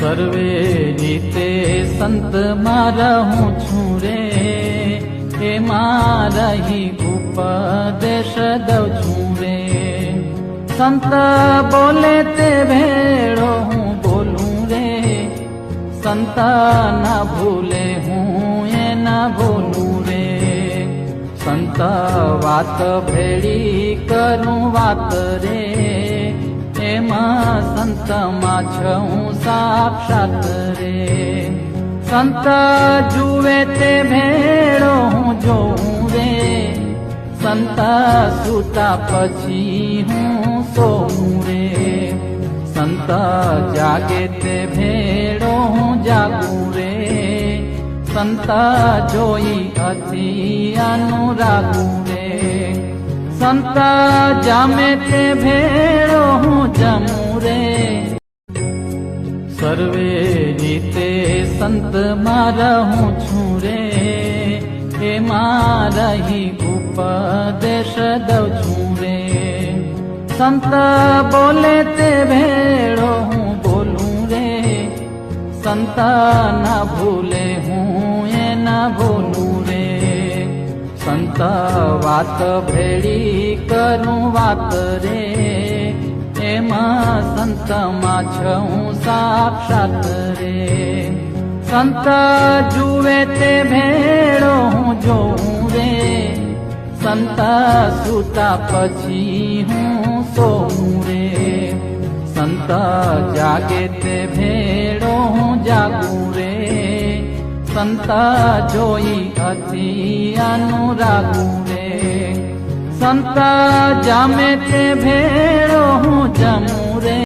સર્વે રીતે સંત મારા હું છું રે. એ મારા ઉપદેશ દઉં છું રે. સંત બોલે તે ભેળો હું બોલું રે. સંત ના ભૂલે હું એ ના બોલું રે. સંત વાત ભેળી કરું વાત રે. એમાં સંતમાં છું સાક્ષાત રે. સંત જુએ તે ભેળો હું જોઉં રે. સંત સુતા પછી હું સોઉં રે. સંત જાગે તે ભેળો હું જાગું રે. સંત જોઈ અતિ અનુરાગું રે. સંત જામે તે ભેળો હું જમું રે. સર્વે રીતે સંત મારા હું છું રે. એ મારા ઉપદેશ દઉં છું રે. સંત બોલે તે ભેળો હું બોલું રે. સંત ના ભૂલે હું એ ના બોલું રે. સંત વાત ભેળી કરું વાત રે. એમાં સંતમાં છું સાક્ષાત રે. સંત જુએ તે ભેળો હું જોઉં રે. સંત સુતા પછી હું સોઉં રે. સંત જાગે તે ભેળો હું જાગું સંત જોઈ અતિ અનુરાગું રે. સંતા જામે તે ભેળો હું જમું રે.